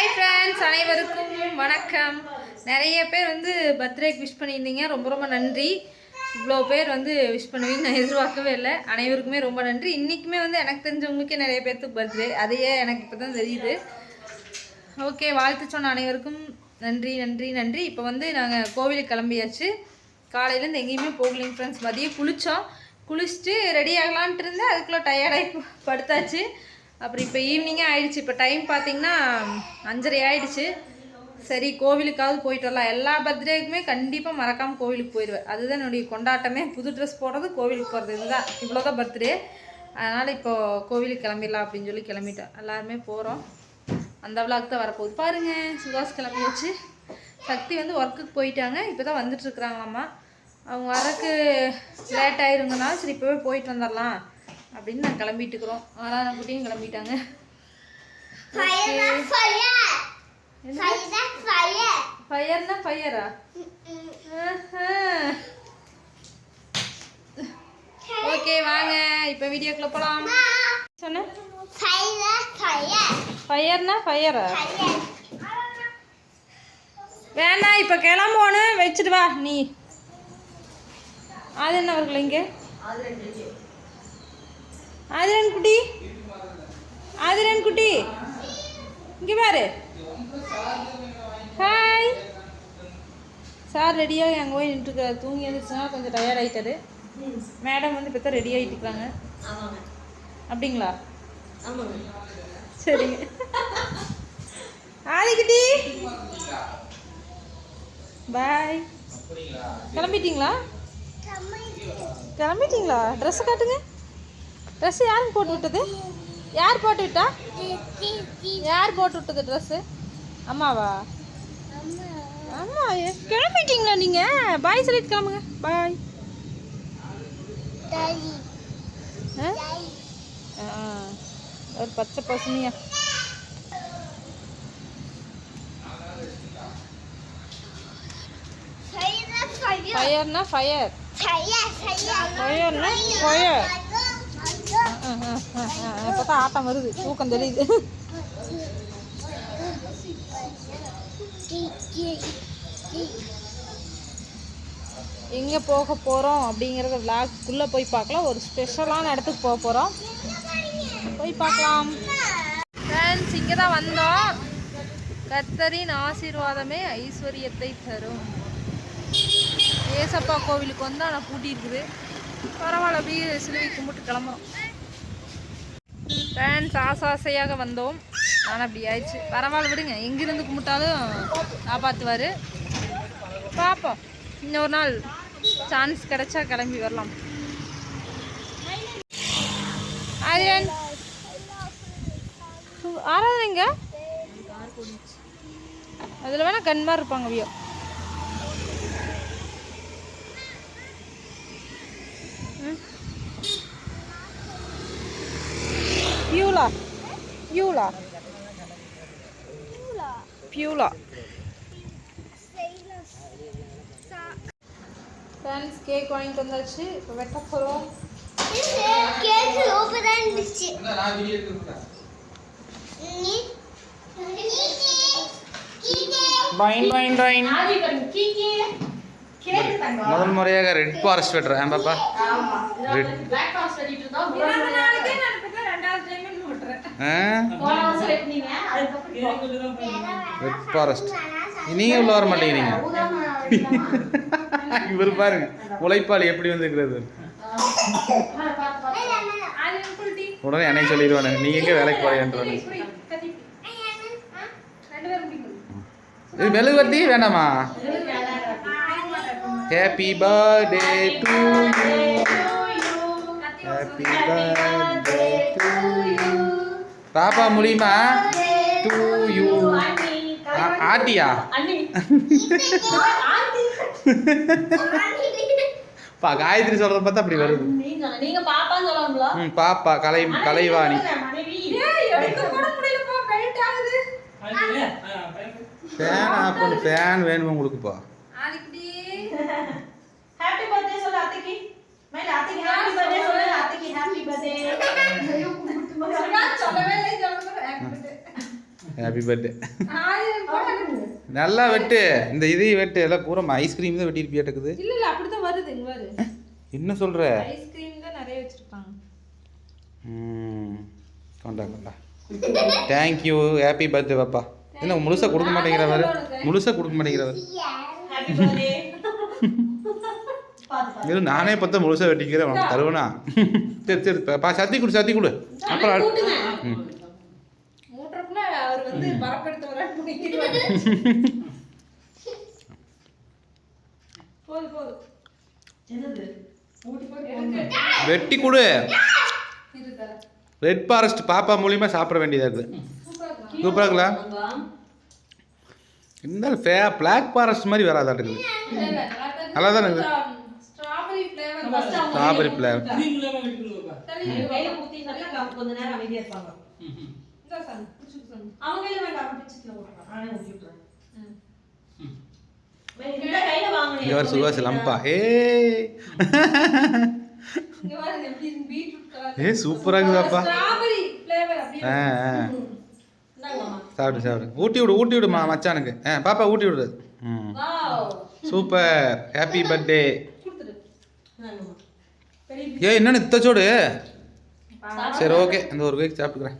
Hi friends அனைவருக்கும் வணக்கம். நிறைய பேர் வந்து பர்த்டேக்கு விஷ் பண்ணியிருந்தீங்க. ரொம்ப ரொம்ப நன்றி. இவ்வளோ பேர் வந்து விஷ் பண்ணுவீங்க நான் எதிர்பார்க்கவே இல்லை. அனைவருக்குமே ரொம்ப நன்றி. இன்றைக்குமே வந்து எனக்கு தெரிஞ்சவங்களுக்கே நிறைய பேர்த்துக்கு பர்த்டே. அதையே எனக்கு இப்போ தான் தெரியுது. ஓகே வாழ்த்து சொன்ன அனைவருக்கும் நன்றி நன்றி நன்றி. இப்போ வந்து நாங்கள் கோவிலுக்கு கிளம்பியாச்சு. காலையிலேருந்து எங்கேயுமே போகலைங்க ஃப்ரெண்ட்ஸ் மதியம் குளித்தோம் குளிச்சுட்டு ரெடி ஆகலான்ட்டு இருந்தேன். அதுக்குள்ளே டயர்டாகி படுத்தாச்சு. அப்புறம் இப்போ ஈவினிங்கே ஆயிடுச்சு. இப்போ டைம் பார்த்தீங்கன்னா அஞ்சரை ஆயிடுச்சு. சரி கோவிலுக்காவது போயிட்டு வரலாம். எல்லா பர்த்டேக்குமே கண்டிப்பாக மறக்காமல் கோவிலுக்கு போயிடுவேன். அதுதான் என்னுடைய கொண்டாட்டமே. புது ட்ரெஸ் போடுறது கோவிலுக்கு போகிறது இதுதான். இவ்வளோதான் பர்த்டே அதனால் இப்போது கோவிலுக்கு கிளம்பிடலாம் அப்படின்னு சொல்லி கிளம்பிட்டோம். எல்லாருமே போகிறோம் அந்த விளாக் தான் வரப்போகுது. சுபாஷ் கிளம்பி கிளம்பியாச்சு சக்தி வந்து ஒர்க்குக்கு போயிட்டாங்க. இப்போ தான் வந்துட்டுருக்குறாங்களாம்மா அவங்க வரக்கு லேட் ஆயிருங்கனால சரி இப்போவே போயிட்டு வந்துடலாம். அப்படின்னு நான் கிளம்பிட்டு இருக்கிறோம் ஆனா குட்டியும் கிளம்பிட்டாங்க. ஃபயர்னா ஃபயரா ஓகே வாங்க. இப்போ வீடியோக்குள்ள போகலாம் சொன்ன? ஃபயர்னா ஃபயரா வேணாம் இப்போ கிளம்போணும் வச்சுட்டு வா நீ. அது என்ன அவர்கள் இங்கே ஆதிரன் குட்டி. ஆதிரன் குட்டி. இங்கே பாரு. ஹாய் சார் ரெடியாக அங்கே போய் நின்றுருக்காரு. தூங்கி எழுந்துச்சுனா கொஞ்சம் டயர்ட் ஆகிட்டாரு மேடம் வந்து இப்போ தான் ரெடி ஆகிட்டு இருக்காங்க. அப்படிங்களா? சரிங்க. ஆதிக்குட்டி பாய் கிளம்பிட்டீங்களா? கிளம்பிட்டீங்களா? ட்ரெஸ்ஸை காட்டுங்க. ட்ரெஸ் யாருங்க போட்டு விட்டது யார் போட்டு விட்டா யார் போட்டு விட்டது ட்ரெஸ்ஸு அம்மாவா? அம்மா கிளம்பிட்டீங்களா நீங்கள் பாய் சொல்லிட்டு கிளம்புங்க. பாய் ஒரு பச்சை பசுமையா. ஃபயர்னா ஃபயர் ஃபயர்னா ஃபயர் இப்போ தான் ஆட்டம் வருது. தூக்கம் தெரியுது எங்கே போக போகிறோம் அப்படிங்கிறத விளாக்குள்ளே போய் பார்க்கலாம். ஒரு ஸ்பெஷலான இடத்துக்கு போக போகிறோம் போய் பார்க்கலாம். ஃப்ரெண்ட்ஸ் இங்கே தான் வந்தோம். கர்த்தரின் ஆசீர்வாதமே ஐஸ்வர்யத்தை தரும். ஏசப்பா கோவிலுக்கு வந்து ஆனால் பூட்டி இருக்குது பரவாயில்ல அப்படியே சிலுவை கும்பிட்டு கிளம்புறோம். ஃபேன்ஸ் ஆசை ஆசையாக வந்தோம். ஆனால் அப்படி ஆயிடுச்சு. பரவாயில்ல விடுங்க. எங்கிருந்து கும்பிட்டாலும் காப்பாற்றுவார் பார்ப்போம் இன்னொரு நாள் சான்ஸ் கிடைச்சா கிளம்பி வரலாம். ஆரியன் ஆராதனைங்க? அதில் வேணால் கண்மார் இருப்பாங்க வியோ Beulah Beulah Beulah friends cake வாங்கிட்டு வந்தாச்சு. இப்போ வெட்ட போகிறோம் பைன் பைன் பைன் முதல் முறையாக ரெட் ஃபாரஸ்ட் வெட்டுறேன் பாப்பா. ரெட் ரெட் ஃபாரஸ்ட் நீங்கள் உள்ள வர மாட்டேங்கிறீங்க இவர் பாருங்க உழைப்பாளி எப்படி வந்துருக்கிறது? உடனே என்னை சொல்லிடுவானு நீங்க எங்க வேலைக்கு போறீங்கன்றானு இது மெழுகுவர்த்தி வேண்டாமா? Happy birthday to you happy birthday to you பாப்பா முடியுமா டு யூ ஆட்டியா பா காயத்ரி சொல்றத பார்த்தா அப்படி வருது. நீங்க பாப்பான்னு சொல்லணும்ல ம் பாப்பா கலை கலைவாணி. ஃபேன் ஆஃப் பண்ணு ஃபேன் வேணுமா உங்களுக்குப்பா ஹாப்பி பர்த்டே சொல்லு அத்தைக்கு மேல அத்தைக்கு ஹாப்பி பர்த்டே சொல்லு அத்தைக்கு ஹாப்பி பர்த்டே. நல்லா வெட்டு. இந்த இதையும் வெட்டு. எல்லாம் பூரா ஐஸ்கிரீம் தான் வெட்டிருப்பியாட்டக்குது இல்ல இல்ல அப்படிதான் வருது. இங்க பாரு. என்ன சொல்கிற ஐஸ்கிரீம் தான் நிறைய வச்சிருப்பாங்க. ம். கொண்டா கொண்டா தேங்க்யூ ஹாப்பி பர்த்டே பாப்பா. என்ன முழுசாக கொடுக்க மாட்டேங்கிறவர். முழுசாக கொடுக்க மாட்டேங்கிறவர். இது நானே பார்த்தா முழுசாக வெட்டிக்கிறேன். தருவனா? சரி சரி சத்தி கொடு சத்தி கொடு. அப்புறம் ம். வந்து என்னது. வெட்டி கொடு. ரெட் ஃபாரஸ்ட் பாப்பா மூலியமா சாப்பிட வேண்டியதாக இருக்குது சூப்பரா இருக்குல்ல? இருந்தாலும் ஃபே பிளாக் ஃபாரஸ்ட் மாதிரி இல்ல, நல்லாதான் நல்லா தான் இருக்கு. இருக்குது. ஸ்ட்ராபெரி ஃப்ளேவர் இந்தா சாமி, பிடிச்சுக்க சாமி. அவங்க கையில வேண்டாம் விட்டுறேன் லம்பா. ஏ. ஏ இந்தாங்க மாமா சாப்பிடு சாப்பிடு. ஊட்டி விடு ஊட்டி விடுமா மச்சானுக்கு. ஆ பாப்பா ஊட்டி விடு ம். Wow super. ஹாப்பி பர்த்டே ஏ என்னன்னு இத்தச்சோடு சாப்பிடு. சரி ஓகே இந்த ஒரு கேக் சாப்பிட்டுக்கிறேன்.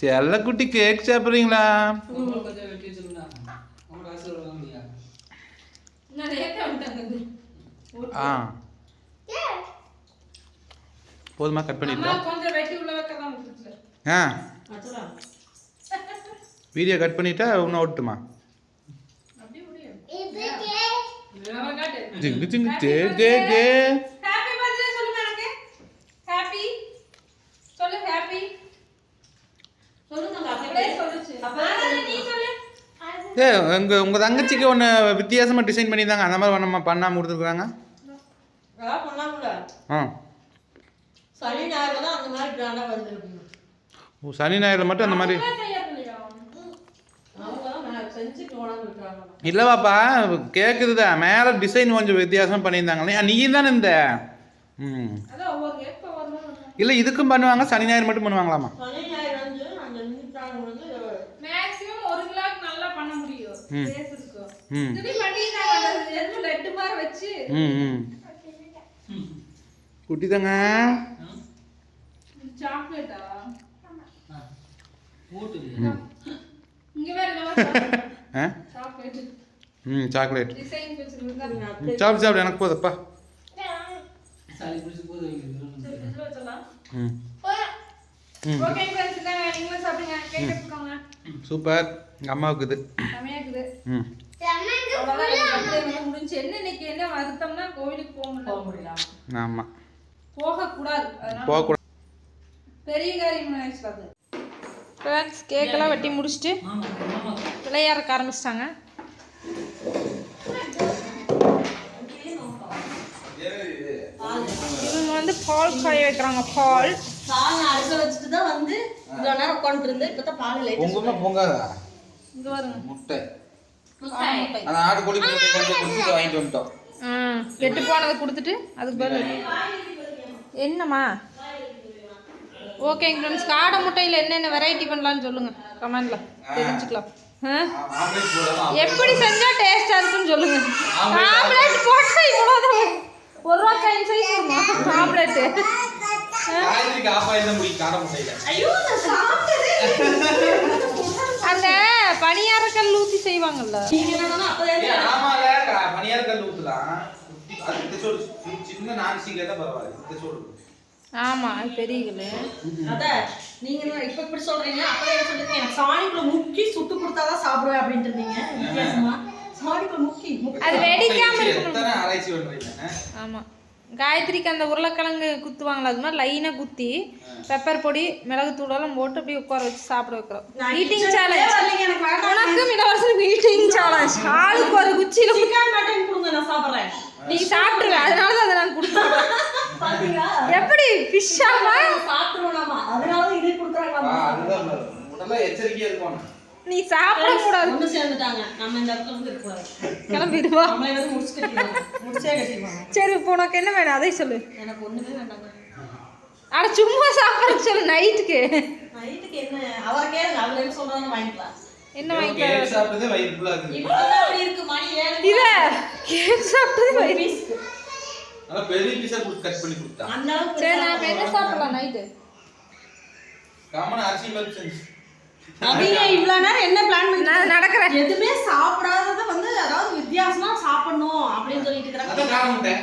செல்லக்குட்டி கேக் சாப்பிட்றீங்களா. ஆ. போதுமா கட் பண்ணிட்டா. ஆ. வீடியோ கட் பண்ணிட்டா இன்னும் ஓட்டுமா. ஜிங்கு ஜிங்கு ஜே ஜே ஜே Happy birthday சொல்லுங்க எனக்கு. Happy. சொல்லு happy. சொல்லுங்க அப்படியே அப்படியே சொல்லுச்சு. அப்பதான் ஆனா நீ சொல்லு. ஏ உங்கள் உங்கள் தங்கச்சிக்கு ஒன்று வித்தியாசமாக டிசைன் பண்ணியிருந்தாங்க. அந்த மாதிரி நம்ம பண்ணாமல் கொடுத்துருக்குறாங்க. ஆ. சனி ஞாயிறு தான் அந்த மாதிரி கிராண்டா வருது அப்படின்னு. ஓ சனி ஞாயிறில் மட்டும் அந்த மாதிரி? இல்லைவாப்பா கேட்குது தான் மேலே டிசைன் கொஞ்சம் வித்தியாசமாக பண்ணியிருந்தாங்களே நீ தானே இந்த? ம். இல்லை இதுக்கும் பண்ணுவாங்க சனி ஞாயிறு மட்டும் பண்ணுவாங்களாமா குட்டி தாங்க ம் சாக்லேட். ம், சாப்பிடு எனக்கு போதுப்பா ம். ஓகே ஃப்ரெண்ட்ஸ் இதாங்க நீங்களும் சாப்பிடுங்க. கேக் எடுத்துக்கோங்க சூப்பர். எங்கள் அம்மாவுக்கு இது செமையா இருக்குது ம் முடிஞ்சு என்ன இன்னைக்கு என்ன வருத்தம்னா கோவிலுக்கு போக போக முடியல. ஆமாம் போக கூடாது பெரிய காரியம் ஆயிடுச்சு அது. ஃப்ரெண்ட்ஸ் கேக்கெல்லாம் வெட்டி முடிச்சுட்டு விளையாடுறக்க ஆரம்பிச்சிட்டாங்க. வந்து பால் காய வைக்கிறாங்க பால். பால் அடுக்க வச்சுட்டு தான் வந்து இவ்வளோ நேரம் உட்காந்துட்டு இருந்தேன் இப்போ தான் பால் லைட் பொங்குமா பொங்காதா இங்க வருங்க முட்டை. அந்த ஆடு கோழி முட்டை கொஞ்சம் கொடுத்துட்டு வாங்கிட்டு வந்துட்டோம். ஆ கெட்டு போனதை கொடுத்துட்டு அதுக்கு பதில். என்னம்மா? ஓகேங்க ஃப்ரெண்ட்ஸ் காடை முட்டையில் என்னென்ன வெரைட்டி பண்ணலாம்னு சொல்லுங்க. கமெண்ட்ல தெரிஞ்சுக்கலாம். எப்படி செஞ்சா டேஸ்டா இருக்குன்னு சொல்லுங்க. ஆம்லெட் போட்டா இவ்வளோதான் ஒரு ரூபா ஐயோ நான் சாப்பிட்டதே அந்த பணியாரக்கல் ஊத்தி செய்வாங்கல்ல. நீங்க என்னன்னா அப்போதே ஆமால பனியார கல் ஊத்தலாம் சின்ன தான் பரவாயில்ல. ஆமா கல்லு அத நீங்க இப்ப இப்படி சொல்றீங்க அப்பவே சொல்லுங்க எனக்கு சாணிக்குள்ள முக்கி சுட்டு கொடுத்தாதான் சாப்பிடுவேன் அப்படின்ட்டு இருந்தீங்க வித்தியாசமா? முக்கி அது வெடிக்காம இருக்கணும். எத்தனை ஆராய்ச்சி பண்றீங்க? ஆமா. காயத்ரிக்கு அந்த உருளைக்கிழங்கு குத்துவாங்களா அது மாதிரி லைனாக குத்தி பெப்பர் பொடி மிளகு தூளெல்லாம் போட்டு அப்படியே உட்கார வச்சு சாப்பிட வைக்கிறோம். Eating challenge. உனக்கும் இளவரசனுக்கு ஈட்டிங் சேலஞ்ச் ஆளுக்கு ஒரு குச்சியில நான் சாப்பிடுறேன். நீ சாப்பிட்டுருவ அதனால தான் அதை நான் கொடுத்தேன். பாத்தீங்களா எப்படி ஃபிஷ்ஷாமா சாப்பிட்டுருவோம் அதனால தான் இதே கொடுக்குறாங்க அதுதான் உடல்ல எச்சரிக்கையா இருக்கணும் நீ சாப்பிட கூடாது. ஒண்ணு சேர்ந்துட்டாங்க. நம்ம இந்த இடத்துல வந்து கிளம்பிடுவா நம்மளே வந்து முடிச்சு கட்டிடுவாங்க முடிச்சே கட்டிடுவாங்க சரி இப்போ உனக்கு என்ன வேணும்? அதை சொல்லு. எனக்கு ஒண்ணுமே வேண்டாங்க. அட சும்மா சாப்பிட்றதுக்கு சொல்லு நைட்டுக்கு நைட்டுக்கு என்ன? அவரை கேளுங்க. அவர் என்ன சொல்றாங்க வாங்கிக்கலாம். என்ன வாங்கிக்கலாம்? கேக் சாப்பிட்டதே வயிறு அப்படி இருக்கு. மணி கேக் சாப்பிட்டது பெரிய கட் பண்ணி கொடுத்தா. சரி என்ன சாப்பிடலாம் காமன் அரிசி செஞ்சு. இவ்வளவு நேரம் என்ன பிளான் பண்ணி நான் நடக்கிறேன். எதுவுமே சாப்பிடாதத வந்து அதாவது வித்தியாசமா சாப்பிடணும் அப்படின்னு சொல்லிட்டு.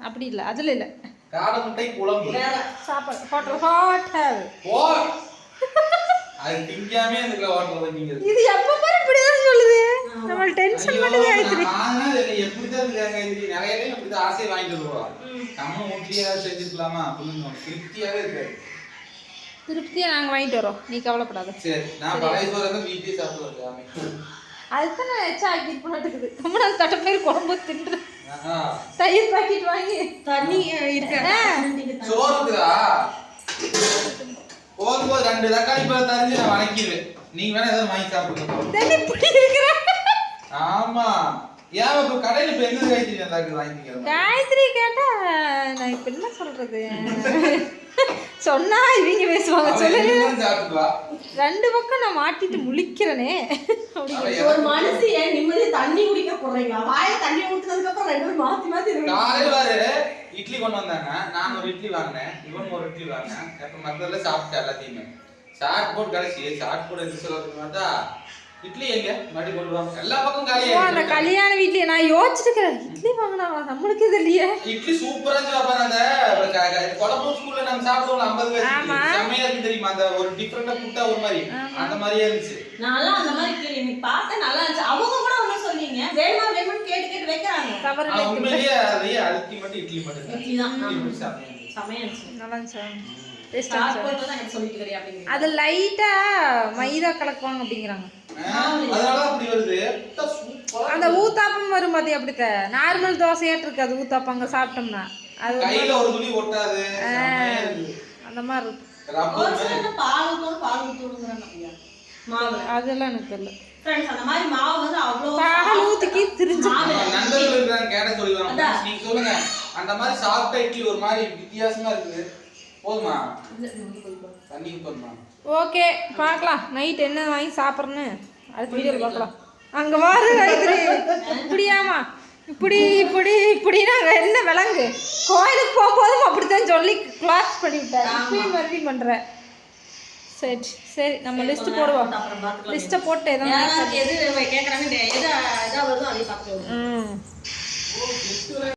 அப்படி இல்லை அதில் இல்லை. காடை முட்டை குழம்பு. வேற. சாப்பாடு ஹோட்டல் ஹோட்டல் ஓ அது திங்காமே அந்த ஹோட்டலில் வைக்கிங்க இது எப்போ பாரு இப்படிதான் சொல்லுது. நம்ம டென்ஷன் பண்ணுது ஆயிடுச்சு. எப்படிதான் இருக்காங்க இது நிறைய பேர் ஆசையை வாங்கிட்டு நம்ம செஞ்சிருக்கலாமா? அப்படின்னு திருப்தியாவே இருக்காது. திருப்தியா நாங்கள் வாங்கிட்டு வரோம். நீ கவலைப்படாத. சரி நான் பழைய சோறு வந்து வீட்லயே சாப்பிட்டு வருவேன் அதுதான் நான் எச்சா ஆக்கிட்டு போட்டுக்குது கம்மனா தட்டை பேர் குழம்பு தின்று. தயிர் பாக்கெட் வாங்கி. தண்ணி இருக்க? சோறு இருக்குதா போகும்போது ரெண்டு தக்காளி பழம் தரிஞ்சு நான் வணக்கிடுவேன். நீங்க வேணா ஏதாவது வாங்கி சாப்பிடுங்க. ஆமா. ஏன் இப்ப கடையில இப்ப எங்க வாங்கிக்கிறோம் காயத்ரி கேட்டா நான் இப்ப என்ன சொல்றது? சொன்னா இவங்க பேசுவாங்க சொல்லு. ரெண்டு பக்கம் நான் மாட்டிட்டு முழிக்கிறனே. ஒரு மனுஷிய நிம்மதி தண்ணி குடிக்க போடுறீங்களா வாய தண்ணி ஊத்துனதுக்கு அப்புறம் ரெண்டு பேரும் மாத்தி மாத்தி இருக்கு. காலையில வாரு இட்லி கொண்டு வந்தாங்க. நான் ஒரு இட்லி வாங்கினேன் இவன் ஒரு இட்லி வாங்கினேன். அப்ப மத்ததெல்லாம் சாப்பிட்டேன் எல்லாத்தையுமே. சாட் போட்டு கடைசி சாட் போட்டு எது சொல்றது பார்த்தா இட்லி எங்க? கொண்டு வாங்க. எல்லா பக்கம் காலியா அந்த கல்யாண வீட்லயே நான் யோசிச்சிருக்கிறேன். இட்லி வாங்கினாங்களா நம்மளுக்கு இது இல்லையே. இட்லி சூப்பரா இருந்துச்சு பாப்பா அந்த குழம்பு ஸ்கூல்ல நம்ம சாப்பிடுவோம் ஐம்பது. செம்மையா இருக்கு தெரியுமா? அந்த ஒரு டிஃப்ரெண்டா புட்டா ஒரு மாதிரி. அந்த மாதிரியே இருந்துச்சு. நான்லாம் அந்த மாதிரி இட்லி இன்னைக்கு பார்த்தேன் நல்லா இருந்துச்சு. அவங்க கூட ஒன்றும் சொன்னீங்க. வேணுமா வேணும்னு கேட்டு கேட்டு வைக்கிறாங்க. தவறு ஆனா இல்லை உண்மையிலேயே அதுலயே அல்டிமேட் இட்லி மட்டும் இட்லி தான். இருந்துச்சு. நல்லா இருந்துச்சு. அது லைட்டா மைதா கலக்குவாங்க அப்படிங்கிறாங்க. அதனால அப்படி வருது. புட்டா சூப்பரா அந்த ஊத்தாப்பம் வரும் பாத்தி அப்படித்த நார்மல் தோசையாட்டு இருக்கு அது ஊத்தாப்பம் அங்க சாப்பிட்டோம்னா. அது. அந்த மாதிரி இருக்கு. அதெல்லாம் எனக்கு தெரியல. ஃப்ரெண்ட்ஸ் அந்த மாதிரி மாவு வந்து அவ்வளோ பால் ஊத்திக்கி திரிஞ்சு கேட்ட சொல்லுவாங்க நீங்க சொல்லுங்க அந்த மாதிரி சாப்பிட்ட இட்லி ஒரு மாதிரி வித்தியாசமா இருக்குது போதுமா? தண்ணி ஊத்தணுமா? ஓகே பார்க்கலாம் நைட் என்ன வாங்கி சாப்பிட்றேன்னு அடுத்த வீடியோவில் பார்க்கலாம் அங்கே வாரு இப்படியாமா இப்படி இப்படி இப்படி நாங்கள் என்ன விலங்கு? கோயிலுக்கு போகும்போதும் அப்படித்தான் சொல்லி கிளாஸ் பண்ணி விட்டார் இப்பயும் மறுபடியும் பண்ணுறேன் சரி சரி நம்ம லிஸ்ட் போடுவோம். லிஸ்ட்டை போட்டு எதாவது எது கேட்குறாங்க எது எதா வருதோ அதையும் பார்த்துக்கலாம் ம்.